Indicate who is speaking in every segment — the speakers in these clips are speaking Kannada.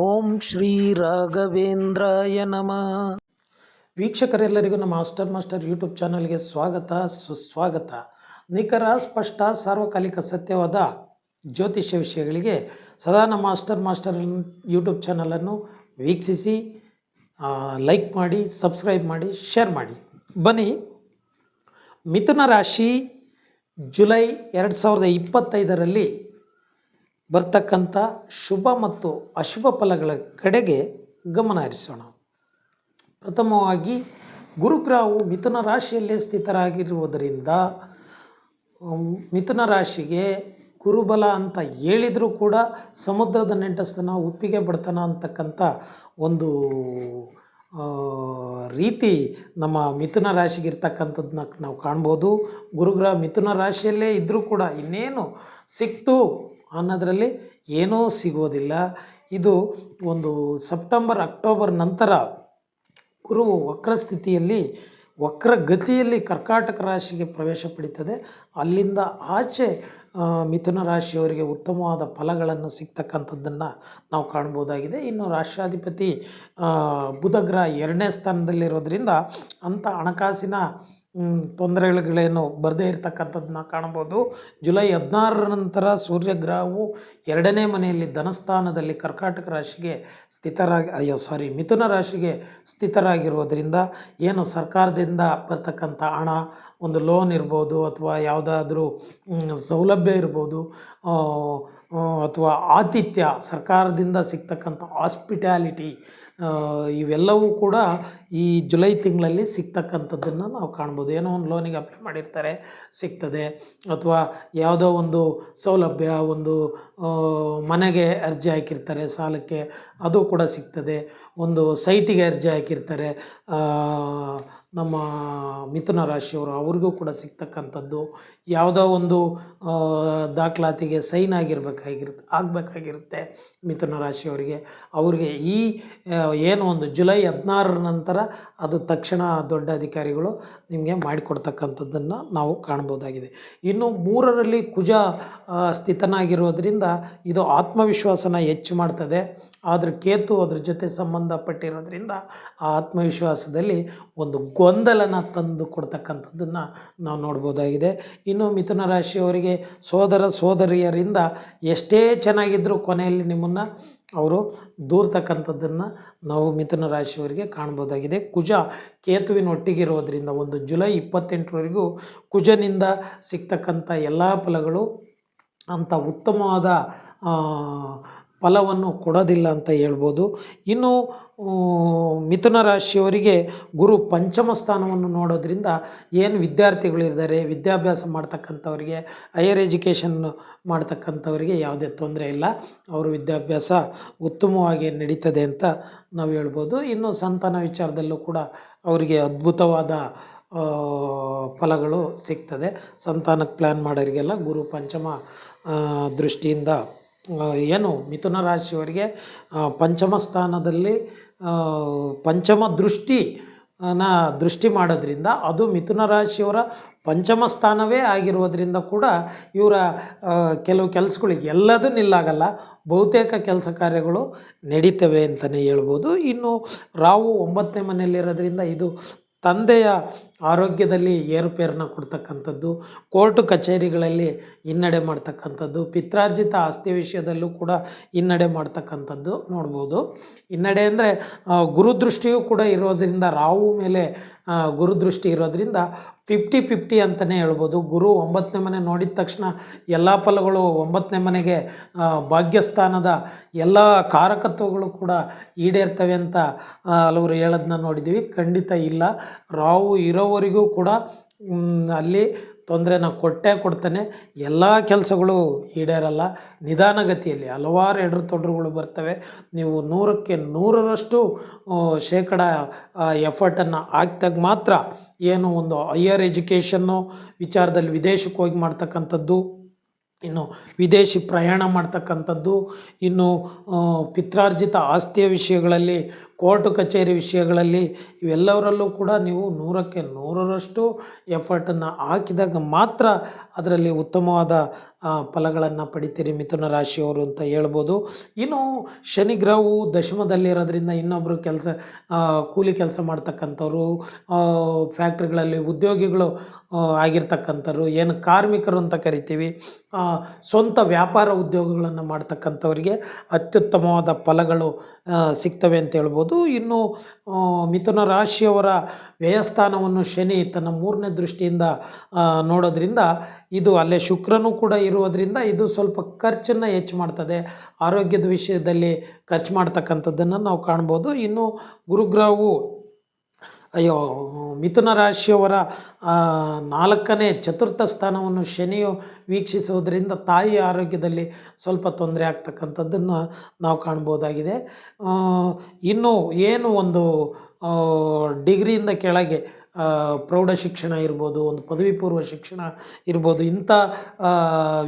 Speaker 1: ಓಂ ಶ್ರೀ ರಾಘವೇಂದ್ರಾಯ ನಮಃ. ವೀಕ್ಷಕರೆಲ್ಲರಿಗೂ ನಮ್ಮ ಮಾಸ್ಟರ್ ಮಾಸ್ಟರ್ ಯೂಟ್ಯೂಬ್ ಚಾನಲ್ಗೆ ಸ್ವಾಗತ, ಸುಸ್ವಾಗತ. ನಿಖರ, ಸ್ಪಷ್ಟ, ಸಾರ್ವಕಾಲಿಕ, ಸತ್ಯವಾದ ಜ್ಯೋತಿಷ್ಯ ವಿಷಯಗಳಿಗೆ ಸದಾ ನಮ್ಮ ಮಾಸ್ಟರ್ ಮಾಸ್ಟರ್ ಯೂಟ್ಯೂಬ್ ಚಾನಲನ್ನು ವೀಕ್ಷಿಸಿ ಲೈಕ್ ಮಾಡಿ, ಸಬ್ಸ್ಕ್ರೈಬ್ ಮಾಡಿ, ಶೇರ್ ಮಾಡಿ. ಬನ್ನಿ. ಮಿಥುನ ರಾಶಿ ಜುಲೈ ಎರಡು ಸಾವಿರದ ಇಪ್ಪತ್ತೈದರಲ್ಲಿ ಬರ್ತಕ್ಕಂಥ ಶುಭ ಮತ್ತು ಅಶುಭ ಫಲಗಳ ಕಡೆಗೆ ಗಮನ ಹರಿಸೋಣ. ಪ್ರಥಮವಾಗಿ ಗುರುಗ್ರಹವು ಮಿಥುನ ರಾಶಿಯಲ್ಲೇ ಸ್ಥಿತರಾಗಿರುವುದರಿಂದ ಮಿಥುನ ರಾಶಿಗೆ ಗುರುಬಲ ಅಂತ ಹೇಳಿದರೂ ಕೂಡ ಸಮುದ್ರದ ನೆಂಟಸ್ತನ ಉಪ್ಪಿಗೆ ಬಡತನ ಅಂತಕ್ಕಂಥ ಒಂದು ರೀತಿ ನಮ್ಮ ಮಿಥುನ ರಾಶಿಗೆ ಇರ್ತಕ್ಕಂಥದ್ದನ್ನ ನಾವು ಕಾಣ್ಬೋದು. ಗುರುಗ್ರಹ ಮಿಥುನ ರಾಶಿಯಲ್ಲೇ ಇದ್ದರೂ ಕೂಡ ಇನ್ನೇನು ಸಿಕ್ತು ಅನ್ನೋದರಲ್ಲಿ ಏನೂ ಸಿಗೋದಿಲ್ಲ. ಇದು ಒಂದು ಸೆಪ್ಟೆಂಬರ್, ಅಕ್ಟೋಬರ್ ನಂತರ ಗುರು ವಕ್ರ ಸ್ಥಿತಿಯಲ್ಲಿ, ವಕ್ರ ಗತಿಯಲ್ಲಿ ಕರ್ಕಾಟಕ ರಾಶಿಗೆ ಪ್ರವೇಶ ಪಡೀತದೆ. ಅಲ್ಲಿಂದ ಆಚೆ ಮಿಥುನ ರಾಶಿಯವರಿಗೆ ಉತ್ತಮವಾದ ಫಲಗಳನ್ನು ಸಿಗ್ತಕ್ಕಂಥದ್ದನ್ನು ನಾವು ಕಾಣ್ಬೋದಾಗಿದೆ. ಇನ್ನು ರಾಷ್ಟ್ರಾಧಿಪತಿ ಬುಧಗ್ರಹ ಬುಧ ಗ್ರಹ ಎರಡನೇ ಸ್ಥಾನದಲ್ಲಿರೋದ್ರಿಂದ ಅಂಥ ಹಣಕಾಸಿನ ತೊಂದರೆಗಳೇನು ಬರದೇ ಇರತಕ್ಕಂಥದ್ದನ್ನ ಕಾಣ್ಬೋದು. ಜುಲೈ ಹದಿನಾರರ ನಂತರ ಸೂರ್ಯಗ್ರಹವು ಎರಡನೇ ಮನೆಯಲ್ಲಿ ಧನಸ್ಥಾನದಲ್ಲಿ ಕರ್ಕಾಟಕ ರಾಶಿಗೆ ಸ್ಥಿತರಾಗಿ, ಅಯ್ಯೋ ಸಾರಿ ಮಿಥುನ ರಾಶಿಗೆ ಸ್ಥಿತರಾಗಿರೋದ್ರಿಂದ ಏನು ಸರ್ಕಾರದಿಂದ ಬರ್ತಕ್ಕಂಥ ಹಣ, ಒಂದು ಲೋನ್ ಇರ್ಬೋದು ಅಥವಾ ಯಾವುದಾದ್ರೂ ಸೌಲಭ್ಯ ಇರ್ಬೋದು ಅಥವಾ ಆತಿಥ್ಯ ಸರ್ಕಾರದಿಂದ ಸಿಗ್ತಕ್ಕಂಥ ಹಾಸ್ಪಿಟ್ಯಾಲಿಟಿ ಇವೆಲ್ಲವೂ ಕೂಡ ಈ ಜುಲೈ ತಿಂಗಳಲ್ಲಿ ಸಿಗ್ತಕ್ಕಂಥದ್ದನ್ನು ನಾವು ಕಾಣ್ಬೋದು. ಏನೋ ಒಂದು ಲೋನಿಗೆ ಅಪ್ಲೈ ಮಾಡಿರ್ತಾರೆ, ಸಿಗ್ತದೆ. ಅಥವಾ ಯಾವುದೋ ಒಂದು ಸೌಲಭ್ಯ, ಒಂದು ಮನೆಗೆ ಅರ್ಜಿ ಹಾಕಿರ್ತಾರೆ, ಸಾಲಕ್ಕೆ ಅದು ಕೂಡ ಸಿಗ್ತದೆ. ಒಂದು ಸೈಟಿಗೆ ಅರ್ಜಿ ಹಾಕಿರ್ತಾರೆ. ನಮ್ಮ ಮಿಥುನ ರಾಶಿಯವರು ಅವ್ರಿಗೂ ಕೂಡ ಸಿಗ್ತಕ್ಕಂಥದ್ದು. ಯಾವುದೋ ಒಂದು ದಾಖಲಾತಿಗೆ ಸೈನ್ ಆಗಿರ್ಬೇಕಾಗಿರುತ್ತೆ, ಆಗಬೇಕಾಗಿರುತ್ತೆ ಮಿಥುನ ರಾಶಿಯವರಿಗೆ. ಅವ್ರಿಗೆ ಈ ಏನು ಒಂದು ಜುಲೈ ಹದಿನಾರರ ನಂತರ ಅದು ತಕ್ಷಣ ದೊಡ್ಡ ಅಧಿಕಾರಿಗಳು ನಿಮಗೆ ಮಾಡಿಕೊಡ್ತಕ್ಕಂಥದ್ದನ್ನು ನಾವು ಕಾಣ್ಬೋದಾಗಿದೆ. ಇನ್ನು ಮೂರರಲ್ಲಿ ಕುಜ ಸ್ಥಿತನಾಗಿರೋದ್ರಿಂದ ಇದು ಆತ್ಮವಿಶ್ವಾಸನ ಹೆಚ್ಚು ಮಾಡ್ತದೆ. ಆದರೆ ಕೇತು ಅದ್ರ ಜೊತೆ ಸಂಬಂಧಪಟ್ಟಿರೋದ್ರಿಂದ ಆ ಆತ್ಮವಿಶ್ವಾಸದಲ್ಲಿ ಒಂದು ಗೊಂದಲನ ತಂದು ಕೊಡ್ತಕ್ಕಂಥದ್ದನ್ನು ನಾವು ನೋಡ್ಬೋದಾಗಿದೆ. ಇನ್ನು ಮಿಥುನ ರಾಶಿಯವರಿಗೆ ಸೋದರ ಸೋದರಿಯರಿಂದ ಎಷ್ಟೇ ಚೆನ್ನಾಗಿದ್ದರೂ ಕೊನೆಯಲ್ಲಿ ನಿಮ್ಮನ್ನು ಅವರು ದೂರ್ತಕ್ಕಂಥದ್ದನ್ನು ನಾವು ಮಿಥುನ ರಾಶಿಯವರಿಗೆ ಕಾಣ್ಬೋದಾಗಿದೆ. ಕುಜ ಕೇತುವಿನ ಒಟ್ಟಿಗಿರೋದ್ರಿಂದ ಒಂದು ಜುಲೈ ಇಪ್ಪತ್ತೆಂಟರವರೆಗೂ ಕುಜನಿಂದ ಸಿಗ್ತಕ್ಕಂಥ ಎಲ್ಲ ಫಲಗಳು ಅಂಥ ಉತ್ತಮವಾದ ಫಲವನ್ನು ಕೊಡೋದಿಲ್ಲ ಅಂತ ಹೇಳ್ಬೋದು. ಇನ್ನು ಮಿಥುನ ರಾಶಿಯವರಿಗೆ ಗುರು ಪಂಚಮ ಸ್ಥಾನವನ್ನು ನೋಡೋದ್ರಿಂದ ಏನು ವಿದ್ಯಾರ್ಥಿಗಳಿದ್ದಾರೆ ವಿದ್ಯಾಭ್ಯಾಸ ಮಾಡ್ತಕ್ಕಂಥವ್ರಿಗೆ ಹೈಯರ್ ಎಜುಕೇಷನ್ ಮಾಡ್ತಕ್ಕಂಥವ್ರಿಗೆ ಯಾವುದೇ ತೊಂದರೆ ಇಲ್ಲ. ಅವರು ವಿದ್ಯಾಭ್ಯಾಸ ಉತ್ತಮವಾಗಿ ನಡೀತದೆ ಅಂತ ನಾವು ಹೇಳ್ಬೋದು. ಇನ್ನು ಸಂತಾನ ವಿಚಾರದಲ್ಲೂ ಕೂಡ ಅವರಿಗೆ ಅದ್ಭುತವಾದ ಫಲಗಳು ಸಿಗ್ತದೆ. ಸಂತಾನಕ್ಕೆ ಪ್ಲ್ಯಾನ್ ಮಾಡೋರಿಗೆಲ್ಲ ಗುರು ಪಂಚಮ ದೃಷ್ಟಿಯಿಂದ ಏನು ಮಿಥುನ ರಾಶಿಯವರಿಗೆ ಪಂಚಮ ಸ್ಥಾನದಲ್ಲಿ ಪಂಚಮ ದೃಷ್ಟಿ ನ ದೃಷ್ಟಿ ಮಾಡೋದ್ರಿಂದ ಅದು ಮಿಥುನ ರಾಶಿಯವರ ಪಂಚಮ ಸ್ಥಾನವೇ ಆಗಿರೋದ್ರಿಂದ ಕೂಡ ಇವರ ಕೆಲವು ಕೆಲಸಗಳಿಗೆ ಎಲ್ಲದೂ ನಿಲ್ಲಾಗಲ್ಲ. ಬಹುತೇಕ ಕೆಲಸ ಕಾರ್ಯಗಳು ನಡೀತವೆ ಅಂತಲೇ ಹೇಳ್ಬೋದು. ಇನ್ನು ರಾವು ಒಂಬತ್ತನೇ ಮನೆಯಲ್ಲಿರೋದ್ರಿಂದ ಇದು ತಂದೆಯ ಆರೋಗ್ಯದಲ್ಲಿ ಏರುಪೇರನ್ನು ಕೊಡ್ತಕ್ಕಂಥದ್ದು, ಕೋರ್ಟು ಕಚೇರಿಗಳಲ್ಲಿ ಹಿನ್ನಡೆ ಮಾಡ್ತಕ್ಕಂಥದ್ದು, ಪಿತ್ರಾರ್ಜಿತ ಆಸ್ತಿ ವಿಷಯದಲ್ಲೂ ಕೂಡ ಹಿನ್ನಡೆ ಮಾಡ್ತಕ್ಕಂಥದ್ದು ನೋಡ್ಬೋದು. ಹಿನ್ನಡೆ ಅಂದರೆ ಗುರುದೃಷ್ಟಿಯೂ ಕೂಡ ಇರೋದರಿಂದ ರಾವು ಮೇಲೆ ಗುರುದೃಷ್ಟಿ ಇರೋದ್ರಿಂದ ಫಿಫ್ಟಿ ಫಿಫ್ಟಿ ಅಂತಲೇ ಹೇಳ್ಬೋದು. ಗುರು ಒಂಬತ್ತನೇ ಮನೆ ನೋಡಿದ ತಕ್ಷಣ ಎಲ್ಲ ಫಲಗಳು ಒಂಬತ್ತನೇ ಮನೆಗೆ ಭಾಗ್ಯಸ್ಥಾನದ ಎಲ್ಲ ಕಾರಕತ್ವಗಳು ಕೂಡ ಈಡೇರ್ತವೆ ಅಂತ ಹಲವರು ಹೇಳೋದನ್ನ ನೋಡಿದ್ದೀವಿ. ಖಂಡಿತ ಇಲ್ಲ. ರಾವು ಇರೋವರೆಗೂ ಕೂಡ ಅಲ್ಲಿ ತೊಂದರೆನ ಕೊಟ್ಟೇ ಕೊಡ್ತಾನೆ. ಎಲ್ಲ ಕೆಲಸಗಳು ಈಡೇರಲ್ಲ. ನಿಧಾನಗತಿಯಲ್ಲಿ ಹಲವಾರು ಎಡರು ತೊಡರುಗಳು ಬರ್ತವೆ. ನೀವು ನೂರಕ್ಕೆ ನೂರರಷ್ಟು ಶೇಕಡ ಎಫರ್ಟನ್ನು ಹಾಕ್ದಾಗ ಮಾತ್ರ ಏನು ಒಂದು ಹೈಯರ್ ಎಜುಕೇಷನ್ನು ವಿಚಾರದಲ್ಲಿ ವಿದೇಶಕ್ಕೆ ಹೋಗಿ ಮಾಡ್ತಕ್ಕಂಥದ್ದು, ಇನ್ನು ವಿದೇಶಿ ಪ್ರಯಾಣ ಮಾಡ್ತಕ್ಕಂಥದ್ದು, ಇನ್ನು ಪಿತ್ರಾರ್ಜಿತ ಆಸ್ತಿಯ ವಿಷಯಗಳಲ್ಲಿ ಕೋರ್ಟು ಕಚೇರಿ ವಿಷಯಗಳಲ್ಲಿ ಇವೆಲ್ಲವರಲ್ಲೂ ಕೂಡ ನೀವು ನೂರಕ್ಕೆ ನೂರರಷ್ಟು ಎಫರ್ಟನ್ನು ಹಾಕಿದಾಗ ಮಾತ್ರ ಅದರಲ್ಲಿ ಉತ್ತಮವಾದ ಫಲಗಳನ್ನು ಪಡಿತೀರಿ ಮಿಥುನ ರಾಶಿಯವರು ಅಂತ ಹೇಳ್ಬೋದು. ಇನ್ನು ಶನಿ ಗ್ರಹವು ದಶಮದಲ್ಲಿರೋದ್ರಿಂದ ಇನ್ನೊಬ್ಬರು ಕೆಲಸ ಕೂಲಿ ಕೆಲಸ ಮಾಡ್ತಕ್ಕಂಥವ್ರು ಫ್ಯಾಕ್ಟ್ರಿಗಳಲ್ಲಿ ಉದ್ಯೋಗಿಗಳು ಆಗಿರ್ತಕ್ಕಂಥವ್ರು, ಏನು ಕಾರ್ಮಿಕರು ಅಂತ ಕರಿತೀವಿ ಸ್ವಂತ ವ್ಯಾಪಾರ ಉದ್ಯೋಗಗಳನ್ನು ಮಾಡ್ತಕ್ಕಂಥವ್ರಿಗೆ ಅತ್ಯುತ್ತಮವಾದ ಫಲಗಳು ಸಿಗ್ತವೆ ಅಂತ ಹೇಳ್ಬೋದು. ಇನ್ನು ಆ, ಮಿಥುನ ರಾಶಿಯವರ ವ್ಯಯಸ್ಥಾನವನ್ನು ಶನಿ ತನ್ನ ಮೂರನೇ ದೃಷ್ಟಿಯಿಂದ ನೋಡೋದ್ರಿಂದ ಇದು ಅಲ್ಲೇ ಶುಕ್ರನೂ ಕೂಡ ಇರುವುದರಿಂದ ಇದು ಸ್ವಲ್ಪ ಖರ್ಚನ್ನು ಹೆಚ್ಚು ಮಾಡ್ತದೆ. ಆರೋಗ್ಯದ ವಿಷಯದಲ್ಲಿ ಖರ್ಚು ಮಾಡ್ತಕ್ಕಂಥದ್ದನ್ನು ನಾವು ಕಾಣ್ಬೋದು. ಇನ್ನು ಗುರುಗ್ರಹವು ಅಯ್ಯೋ, ಮಿಥುನ ರಾಶಿಯವರ ನಾಲ್ಕನೇ ಚತುರ್ಥ ಸ್ಥಾನವನ್ನು ಶನಿಯು ವೀಕ್ಷಿಸುವುದರಿಂದ ತಾಯಿ ಆರೋಗ್ಯದಲ್ಲಿ ಸ್ವಲ್ಪ ತೊಂದರೆ ಆಗ್ತಕ್ಕಂಥದ್ದನ್ನು ನಾವು ಕಾಣ್ಬೋದಾಗಿದೆ. ಇನ್ನು ಏನು ಒಂದು ಡಿಗ್ರಿಯಿಂದ ಕೆಳಗೆ ಪ್ರೌಢ ಶಿಕ್ಷಣ ಇರ್ಬೋದು, ಒಂದು ಪದವಿ ಪೂರ್ವ ಶಿಕ್ಷಣ ಇರ್ಬೋದು, ಇಂಥ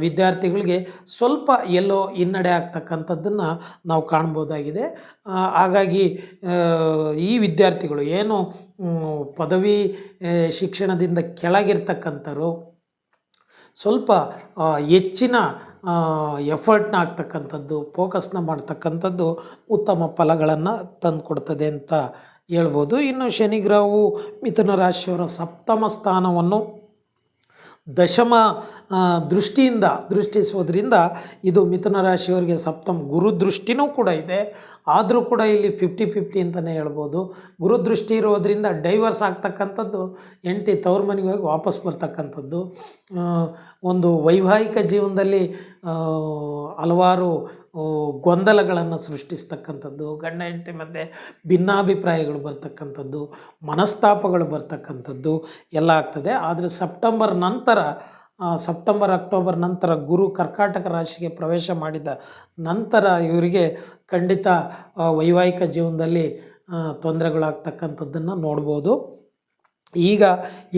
Speaker 1: ವಿದ್ಯಾರ್ಥಿಗಳಿಗೆ ಸ್ವಲ್ಪ ಎಲ್ಲೋ ಹಿನ್ನಡೆ ಆಗ್ತಕ್ಕಂಥದ್ದನ್ನು ನಾವು ಕಾಣ್ಬೋದಾಗಿದೆ. ಹಾಗಾಗಿ ಈ ವಿದ್ಯಾರ್ಥಿಗಳು ಏನು ಪದವಿ ಶಿಕ್ಷಣದಿಂದ ಕೆಳಗಿರ್ತಕ್ಕಂಥರು, ಸ್ವಲ್ಪ ಹೆಚ್ಚಿನ ಎಫರ್ಟ್ನ ಆಗ್ತಕ್ಕಂಥದ್ದು, ಫೋಕಸ್ನ ಮಾಡ್ತಕ್ಕಂಥದ್ದು ಉತ್ತಮ ಫಲಗಳನ್ನು ತಂದುಕೊಡ್ತದೆ ಅಂತ ಹೇಳ್ಬೋದು. ಇನ್ನು ಶನಿಗ್ರಹವು ಮಿಥುನ ರಾಶಿಯವರ ಸಪ್ತಮ ಸ್ಥಾನವನ್ನು ದಶಮ ದೃಷ್ಟಿಯಿಂದ ದೃಷ್ಟಿಸುವುದರಿಂದ ಇದು ಮಿಥುನ ರಾಶಿಯವರಿಗೆ ಸಪ್ತಮ ಗುರು ದೃಷ್ಟಿನೂ ಕೂಡ ಇದೆ. ಆದರೂ ಕೂಡ ಇಲ್ಲಿ ಫಿಫ್ಟಿ ಫಿಫ್ಟಿ ಅಂತಲೇ ಹೇಳ್ಬೋದು. ಗುರು ದೃಷ್ಟಿ ಇರೋದರಿಂದ ಡೈವರ್ಸ್ ಆಗ್ತಕ್ಕಂಥದ್ದು ಎಂಟಿ ತವ್ರ ಮನೆಗೆ ಹೋಗಿ ವಾಪಸ್ ಬರ್ತಕ್ಕಂಥದ್ದು. ಒಂದು ವೈವಾಹಿಕ ಜೀವನದಲ್ಲಿ ಹಲವಾರು ಗೊಂದಲಗಳನ್ನು ಸೃಷ್ಟಿಸ್ತಕ್ಕಂಥದ್ದು, ಗಂಡ, ಹೆಂಡತಿ ಮಧ್ಯೆ ಭಿನ್ನಾಭಿಪ್ರಾಯಗಳು ಬರ್ತಕ್ಕಂಥದ್ದು, ಮನಸ್ತಾಪಗಳು ಬರ್ತಕ್ಕಂಥದ್ದು ಎಲ್ಲ ಆಗ್ತದೆ. ಆದರೆ ಸೆಪ್ಟೆಂಬರ್ ನಂತರ ಸೆಪ್ಟೆಂಬರ್, ಅಕ್ಟೋಬರ್ ನಂತರ ಗುರು ಕರ್ಕಾಟಕ ರಾಶಿಗೆ ಪ್ರವೇಶ ಮಾಡಿದ ನಂತರ ಇವರಿಗೆ ಖಂಡಿತ ವೈವಾಹಿಕ ಜೀವನದಲ್ಲಿ ತೊಂದರೆಗಳಾಗ್ತಕ್ಕಂಥದ್ದನ್ನು ನೋಡ್ಬೋದು. ಈಗ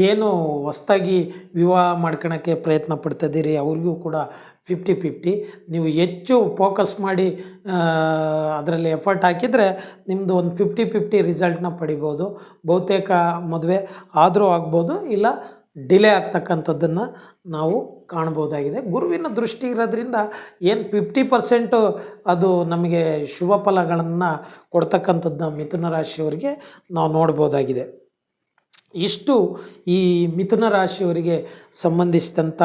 Speaker 1: ಏನು ಹೊಸ್ದಾಗಿ ವಿವಾಹ ಮಾಡ್ಕೊಳಕ್ಕೆ ಪ್ರಯತ್ನ ಪಡ್ತಿದ್ದೀರಿ, ಅವ್ರಿಗೂ ಕೂಡ ಫಿಫ್ಟಿ ಫಿಫ್ಟಿ ನೀವು ಹೆಚ್ಚು ಫೋಕಸ್ ಮಾಡಿ ಅದರಲ್ಲಿ ಎಫರ್ಟ್ ಹಾಕಿದರೆ ನಿಮ್ಮದು ಒಂದು ಫಿಫ್ಟಿ ಫಿಫ್ಟಿ ರಿಸಲ್ಟ್ನ ಪಡಿಬೋದು. ಬಹುತೇಕ ಮದುವೆ ಆದರೂ ಆಗ್ಬೋದು, ಇಲ್ಲ ಡಿಲೇ ಆಗ್ತಕ್ಕಂಥದ್ದನ್ನು ನಾವು ಕಾಣ್ಬೋದಾಗಿದೆ. ಗುರುವಿನ ದೃಷ್ಟಿ ಇರೋದ್ರಿಂದ ಏನು ಫಿಫ್ಟಿ ಪರ್ಸೆಂಟು ಅದು ನಮಗೆ ಶುಭ ಫಲಗಳನ್ನು ಕೊಡ್ತಕ್ಕಂಥದ್ದನ್ನ ಮಿಥುನ ರಾಶಿಯವರಿಗೆ ನಾವು ನೋಡ್ಬೋದಾಗಿದೆ. ಇಷ್ಟು ಈ ಮಿಥುನ ರಾಶಿಯವರಿಗೆ ಸಂಬಂಧಿಸಿದಂಥ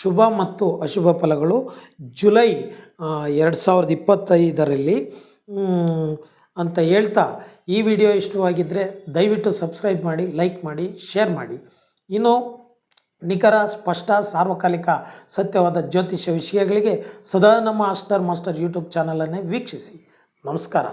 Speaker 1: ಶುಭ ಮತ್ತು ಅಶುಭ ಫಲಗಳು ಜುಲೈ ಎರಡು ಸಾವಿರದ ಇಪ್ಪತ್ತೈದರಲ್ಲಿ. ಅಂತ ಹೇಳ್ತಾ ಈ ವಿಡಿಯೋ ಇಷ್ಟವಾಗಿದ್ದರೆ ದಯವಿಟ್ಟು ಸಬ್ಸ್ಕ್ರೈಬ್ ಮಾಡಿ, ಲೈಕ್ ಮಾಡಿ, ಶೇರ್ ಮಾಡಿ. ಇನ್ನು ನಿಖರ, ಸ್ಪಷ್ಟ, ಸಾರ್ವಕಾಲಿಕ, ಸತ್ಯವಾದ ಜ್ಯೋತಿಷ್ಯ ವಿಷಯಗಳಿಗೆ ಸದಾ ನಮ್ಮ ಆಸ್ಟರ್ ಮಾಸ್ಟರ್ ಯೂಟ್ಯೂಬ್ ಚಾನಲನ್ನೇ ವೀಕ್ಷಿಸಿ. ನಮಸ್ಕಾರ.